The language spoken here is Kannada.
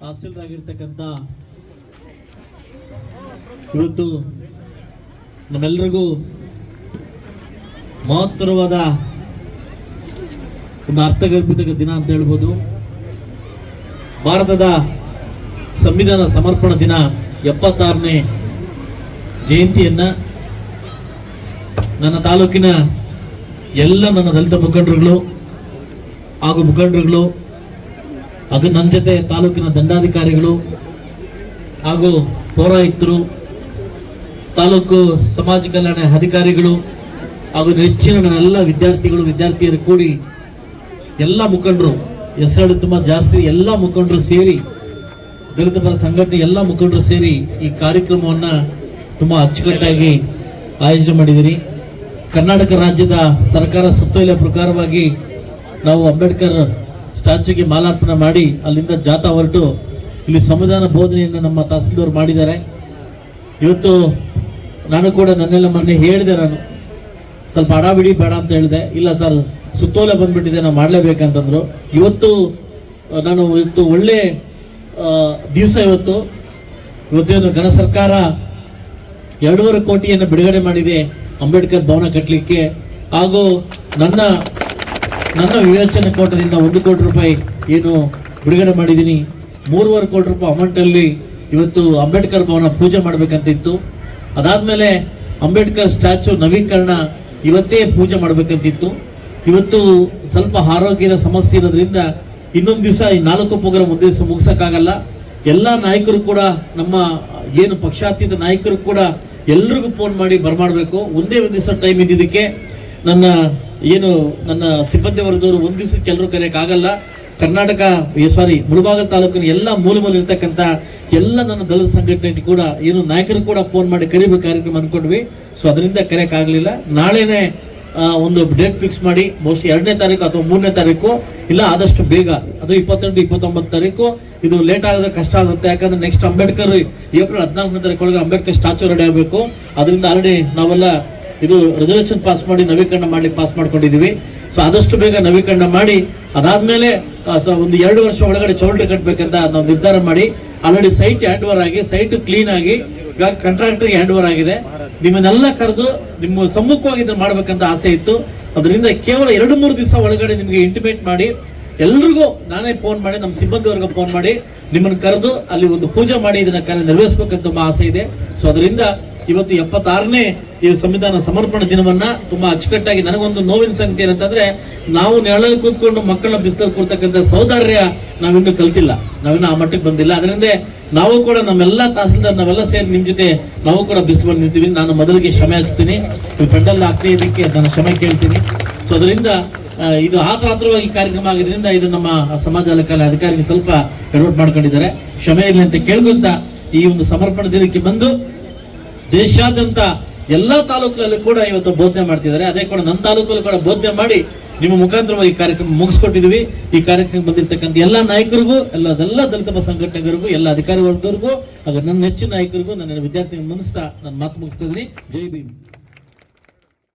ಹಾಸ್ಯರಾಗಿರ್ತಕ್ಕಂಥ ಇವತ್ತು ನಮ್ಮೆಲ್ಲರಿಗೂ ಮಹತ್ತರವಾದ ಒಂದು ಅರ್ಥಗರ್ಭಿತ ದಿನ ಅಂತ ಹೇಳ್ಬೋದು. ಭಾರತದ ಸಂವಿಧಾನ ಸಮರ್ಪಣ ದಿನ ಎಪ್ಪತ್ತಾರನೇ ಜಯಂತಿಯನ್ನು ನನ್ನ ತಾಲೂಕಿನ ಎಲ್ಲ ನನ್ನ ದಲಿತ ಮುಖಂಡರುಗಳು ಹಾಗೂ ಮುಖಂಡರುಗಳು ಹಾಗೂ ನನ್ನ ಜೊತೆ ತಾಲೂಕಿನ ದಂಡಾಧಿಕಾರಿಗಳು ಹಾಗೂ ಪೌರಾಯುಕ್ತರು, ತಾಲೂಕು ಸಮಾಜ ಕಲ್ಯಾಣ ಅಧಿಕಾರಿಗಳು ಹಾಗೂ ಹೆಚ್ಚಿನ ನನ್ನೆಲ್ಲ ವಿದ್ಯಾರ್ಥಿಗಳು, ವಿದ್ಯಾರ್ಥಿಯರು ಕೂಡಿ ಎಲ್ಲ ಮುಖಂಡರು ಹೆಸರು ತುಂಬ ಜಾಸ್ತಿ ಎಲ್ಲ ಮುಖಂಡರು ಸೇರಿ, ದಲಿತ ಪರ ಸಂಘಟನೆ ಎಲ್ಲ ಮುಖಂಡರು ಸೇರಿ ಈ ಕಾರ್ಯಕ್ರಮವನ್ನ ತುಂಬ ಅಚ್ಚುಕಟ್ಟಾಗಿ ಆಯೋಜನೆ ಮಾಡಿದಿರಿ. ಕರ್ನಾಟಕ ರಾಜ್ಯದ ಸರ್ಕಾರ ಸುತ್ತೋಲೆ ಪ್ರಕಾರವಾಗಿ ನಾವು ಅಂಬೇಡ್ಕರ್ ಸ್ಟ್ಯಾಚ್ಯೂಗೆ ಮಾಲಾರ್ಪಣೆ ಮಾಡಿ ಅಲ್ಲಿಂದ ಜಾಥಾ ಹೊರಟು ಇಲ್ಲಿ ಸಂವಿಧಾನ ಬೋಧನೆಯನ್ನು ನಮ್ಮ ತಹಸೀಲ್ದಾರ್ ಮಾಡಿದ್ದಾರೆ. ಇವತ್ತು ನಾನು ಕೂಡ ನನ್ನೆಲ್ಲ ಮೊನ್ನೆ ಹೇಳಿದೆ ನಾನು. ಸ್ವಲ್ಪ ಅಡಾಬಿಡಿ ಬೇಡ ಅಂತ ಹೇಳಿದೆ. ಇಲ್ಲ ಸರ್, ಸುತ್ತೋಲೆ ಬಂದ್ಬಿಟ್ಟಿದೆ, ನಾವು ಮಾಡಲೇಬೇಕಂತಂದ್ರು. ಇವತ್ತು ನಾನು ಇವತ್ತು ಒಳ್ಳೆ ದಿವಸ ಇವತ್ತು. ಇವತ್ತೇನು ಘನ ಸರ್ಕಾರ ಎರಡೂವರೆ ಕೋಟಿಯನ್ನು ಬಿಡುಗಡೆ ಮಾಡಿದೆ ಅಂಬೇಡ್ಕರ್ ಭವನ ಕಟ್ಟಲಿಕ್ಕೆ ಹಾಗೂ ನನ್ನ ನನ್ನ ವಿವೇಚನೆ ಕೋಟದಿಂದ ಒಂದು ಕೋಟಿ ರೂಪಾಯಿ ಏನು ಬಿಡುಗಡೆ ಮಾಡಿದ್ದೀನಿ. ಮೂರುವರೆ ಕೋಟಿ ರೂಪಾಯಿ ಅಮೌಂಟಲ್ಲಿ ಇವತ್ತು ಅಂಬೇಡ್ಕರ್ ಭವನ ಪೂಜೆ ಮಾಡಬೇಕಂತಿತ್ತು. ಅದಾದಮೇಲೆ ಅಂಬೇಡ್ಕರ್ ಸ್ಟ್ಯಾಚು ನವೀಕರಣ ಇವತ್ತೇ ಪೂಜೆ ಮಾಡಬೇಕಂತಿತ್ತು. ಇವತ್ತು ಸ್ವಲ್ಪ ಆರೋಗ್ಯದ ಸಮಸ್ಯೆ ಇರೋದ್ರಿಂದ ಇನ್ನೊಂದು ದಿವಸ ಈ ನಾಲ್ಕು ಪ್ರೋಗ್ರಾಮ್ ಒಂದು ದಿವಸ ಮುಗಿಸಕ್ಕಾಗಲ್ಲ. ಎಲ್ಲ ನಾಯಕರು ಕೂಡ ನಮ್ಮ ಏನು ಪಕ್ಷಾತೀತ ನಾಯಕರು ಕೂಡ ಎಲ್ರಿಗೂ ಫೋನ್ ಮಾಡಿ ಬರಮಾಡಬೇಕು. ಒಂದೇ ಒಂದು ದಿವಸ ಟೈಮ್ ಇದ್ದಿದ್ದಕ್ಕೆ ನನ್ನ ಏನು ನನ್ನ ಸಿಬ್ಬಂದಿ ವರ್ಗದವರು ಒಂದು ದಿವಸಕ್ಕೆ ಎಲ್ಲರೂ ಕರೆಯೋಕ್ಕಾಗಲ್ಲ. ಕರ್ನಾಟಕ ಸಾರಿ ಮುಳಬಾಗ ತಾಲೂಕಿನ ಎಲ್ಲ ಮೂಲ ಮೂಲ ಇರ್ತಕ್ಕಂಥ ಎಲ್ಲ ನನ್ನ ದಲಿತ ಸಂಘಟನೆ ಕೂಡ ಏನು ನಾಯಕರು ಕೂಡ ಫೋನ್ ಮಾಡಿ ಕರಿಬೇಕು ಕಾರ್ಯಕ್ರಮ ಅನ್ಕೊಂಡ್ವಿ. ಸೊ ಅದರಿಂದ ಕರೆಯೋಕ್ಕಾಗಲಿಲ್ಲ. ನಾಳೆನೆ ಒಂದು ಡೇಟ್ ಫಿಕ್ಸ್ ಮಾಡಿ ಬಹುಶಃ ಎರಡನೇ ತಾರೀಕು ಅಥವಾ ಮೂರನೇ ತಾರೀಕು, ಇಲ್ಲ, ಆದಷ್ಟು ಬೇಗ, ಅದು ಇಪ್ಪತ್ತೆಂಟು ಇಪ್ಪತ್ತೊಂಬತ್ತು ತಾರೀಕು. ಇದು ಲೇಟ್ ಆಗೋದ್ರೆ ಕಷ್ಟ ಆಗುತ್ತೆ. ಯಾಕಂದ್ರೆ ನೆಕ್ಸ್ಟ್ ಅಂಬೇಡ್ಕರ್, ಏಪ್ರಿಲ್ ಹದಿನಾಲ್ಕನೇ ತಾರೀಕು ಒಳಗೆ ಅಂಬೇಡ್ಕರ್ ಸ್ಟ್ಯಾಚು ರೆಡಿ ಆಗಬೇಕು. ಅದರಿಂದ ಆಲ್ರೆಡಿ ನಾವೆಲ್ಲ ಇದು ರೆಸಲ್ಯೂಷನ್ ಪಾಸ್ ಮಾಡಿ ನವೀಕರಣ ಮಾಡಲಿಕ್ಕೆ ಪಾಸ್ ಮಾಡ್ಕೊಂಡಿದ್ದೀವಿ. ಸೊ ಆದಷ್ಟು ಬೇಗ ನವೀಕರಣ ಮಾಡಿ, ಅದಾದ್ಮೇಲೆ ಒಂದು ಎರಡು ವರ್ಷ ಒಳಗಡೆ ಚೌಲ್ಟ್ರಿ ಕಟ್ಟಬೇಕಂತ ನಾವು ನಿರ್ಧಾರ ಮಾಡಿ ಆಲ್ರೆಡಿ ಸೈಟ್ ಹ್ಯಾಂಡ್ ಓವರ್ ಆಗಿ ಸೈಟ್ ಕ್ಲೀನ್ ಆಗಿ, ಇವಾಗ ಕಾಂಟ್ರಾಕ್ಟರ್ ಹ್ಯಾಂಡ್ ಓವರ್ ಆಗಿದೆ. ನಿಮ್ಮನ್ನೆಲ್ಲ ಕರೆದು, ನಿಮ್ಮ ಸಮ್ಮುಖವಾಗಿ ಇದನ್ನು ಮಾಡಬೇಕಂತ ಆಸೆ ಇತ್ತು. ಅದರಿಂದ ಕೇವಲ ಎರಡು ಮೂರು ದಿವಸ ಒಳಗಡೆ ನಿಮಗೆ ಇಂಟಿಮೇಟ್ ಮಾಡಿ ಎಲ್ರಿಗೂ ನಾನೇ ಫೋನ್ ಮಾಡಿ ನಮ್ಮ ಸಿಬ್ಬಂದಿ ವರ್ಗ ಫೋನ್ ಮಾಡಿ, ನಿಮ್ಮನ್ನು ಕರೆದು ಅಲ್ಲಿ ಒಂದು ಪೂಜೆ ಮಾಡಿ, ಇದನ್ನ ಕಾರ್ಯ ನೆರವೇರಿಸಬೇಕಂತ ತುಂಬ ಆಸೆ ಇದೆ. ಸೊ ಅದರಿಂದ ಇವತ್ತು ಎಪ್ಪತ್ತಾರನೇ ಈ ಸಂವಿಧಾನ ಸಮರ್ಪಣಾ ದಿನವನ್ನ ತುಂಬಾ ಅಚ್ಚುಕಟ್ಟಾಗಿ ನನಗೊಂದು ನೋವಿನ ಸಂಗತಿ ಏನಂತಂದ್ರೆ, ನಾವು ನೆರಳಲ್ಲಿ ಕೂತ್ಕೊಂಡು ಮಕ್ಕಳನ್ನ ಬಿಸಿಲಲ್ಲಿ ಕೂರ್ತಕ್ಕಂಥ ಸೌಂದರ್ಯ ನಾವಿನ್ನೂ ಕಲ್ತಿಲ್ಲ. ನಾವಿನ್ನೂ ಆ ಮಟ್ಟಕ್ಕೆ ಬಂದಿಲ್ಲ. ಅದರಿಂದ ನಾವು ಕೂಡ ನಮ್ಮೆಲ್ಲ ತಹಸೀಲ್ದಾರ್ ನಾವೆಲ್ಲ ಸೇರಿ ನಿಮ್ಮ ಜೊತೆ ನಾವು ಕೂಡ ಬಿಸಿಲು ಬಂದು ನಿಂತೀವಿ. ನಾನು ಮೊದಲಿಗೆ ಕ್ಷಮೆ ಹಾಕ್ಸ್ತೀನಿ ಈ ಪೆಂಡಲ್ ಹಾಕ್ತಿದ್ದಕ್ಕೆ ನಾನು ಕ್ಷಮೆ ಕೇಳ್ತೀನಿ. ಸೊ ಅದರಿಂದ ಇದು ಆತರಾತ್ರವಾಗಿ ಕಾರ್ಯಕ್ರಮ ಆಗಿದ್ರಿಂದ ಇದು ನಮ್ಮ ಸಮಾಜ ಕಲೆ ಅಧಿಕಾರಿಗೆ ಸ್ವಲ್ಪ ಎಡವಟ್ ಮಾಡ್ಕೊಂಡಿದ್ದಾರೆ. ಕ್ಷಮೆ ಇರಲಿ ಅಂತ ಕೇಳ್ಕೊಂತ ಈ ಒಂದು ಸಮರ್ಪಣಾ ದಿನಕ್ಕೆ ಬಂದು ದೇಶಾದ್ಯಂತ ಎಲ್ಲಾ ತಾಲೂಕುಗಳಲ್ಲಿ ಕೂಡ ಇವತ್ತು ಬೋಧನೆ ಮಾಡ್ತಿದ್ದಾರೆ. ಅದೇ ಕೂಡ ನನ್ನ ತಾಲೂಕಲ್ಲಿ ಕೂಡ ಬೋಧನೆ ಮಾಡಿ ನಿಮ್ಮ ಮುಖಾಂತರವಾಗಿ ಕಾರ್ಯಕ್ರಮ ಮುಗಿಸ್ಕೊಟ್ಟಿದ್ವಿ ಈ ಕಾರ್ಯಕ್ರಮ ಬಂದಿರತಕ್ಕಂಥ ಎಲ್ಲ ನಾಯಕರಿಗೂ ಎಲ್ಲದೆಲ್ಲ ದಲಿತ ಸಂಘಟನೆಗಳಿಗೂ ಎಲ್ಲ ಅಧಿಕಾರಿ ವರ್ಗದವರಿಗೂ ಹಾಗೂ ನನ್ನ ನೆಚ್ಚಿನ ನಾಯಕರಿಗೂ ನನ್ನ ವಿದ್ಯಾರ್ಥಿ ಮನಸ್ತಾ ನಾನು ಮಾತು ಮುಗಿಸ್ತಾ ಇದ್ದೀನಿ. ಜೈ ಭೀಮ್.